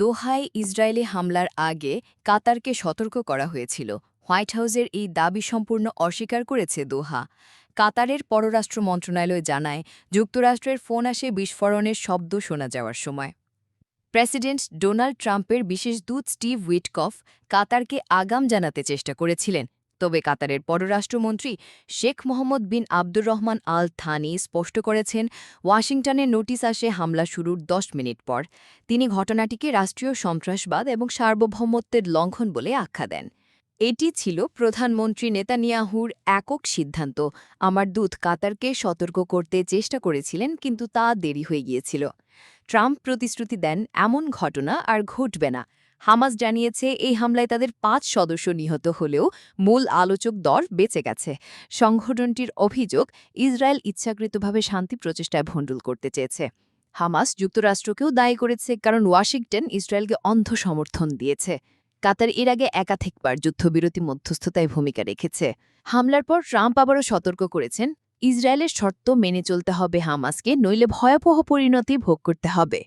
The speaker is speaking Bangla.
দোহায় ইসরায়েলি হামলার আগে কাতারকে সতর্ক করা হয়েছিল। হোয়াইট হাউজের এই দাবি সম্পূর্ণ অস্বীকার করেছে দোহা। কাতারের পররাষ্ট্র মন্ত্রণালয় জানায়, যুক্তরাষ্ট্রের ফোন আসে বিস্ফোরণের শব্দ শোনা যাওয়ার সময়। প্রেসিডেন্ট ডোনাল্ড ট্রাম্পের বিশেষ দূত স্টিভ উইটকফ কাতারকে আগাম জানাতে চেষ্টা করেছিলেন তবে কাতারের পররাষ্ট্রমন্ত্রী Sheikh Mohammed bin Abdulrahman Al Thani স্পষ্ট করেছেন, ওয়াশিংটনে নোটিশ আসে হামলা শুরুর দশ মিনিট পর। তিনি ঘটনাটিকে রাষ্ট্রীয় সন্ত্রাসবাদ এবং সার্বভৌমত্বের লঙ্ঘন বলে আখ্যা দেন। এটি ছিল প্রধানমন্ত্রী নেতানিয়াহুর একক সিদ্ধান্ত। আমার দূত কাতারকে সতর্ক করতে চেষ্টা করেছিলেন, কিন্তু তা দেরি হয়ে গিয়েছিল। ট্রাম্প প্রতিশ্রুতি দেন, এমন ঘটনা আর ঘটবে না। হামাস জানিয়েছে এই হামলায় তাদের পাঁচ সদস্য নিহত হলেও মূল আলোচক দর বেঁচে গেছে। সংগঠনটির অভিযোগ, ইসরায়েল ইচ্ছাকৃতভাবে শান্তি প্রচেষ্টায় ভণ্ডুল করতে চেয়েছে। হামাস যুক্তরাষ্ট্রকেও দায়ী করেছে কারণ ওয়াশিংটন ইসরায়েলকে অন্ধ সমর্থন দিয়েছে। কাতার এর আগে একাধিকবার যুদ্ধবিরতি মধ্যস্থতায় ভূমিকা রেখেছে। হামলার পর ট্রাম্প আবারও সতর্ক করেছেন, ইসরায়েলের শর্ত মেনে চলতে হবে হামাসকে, নইলে ভয়াবহ পরিণতি ভোগ করতে হবে।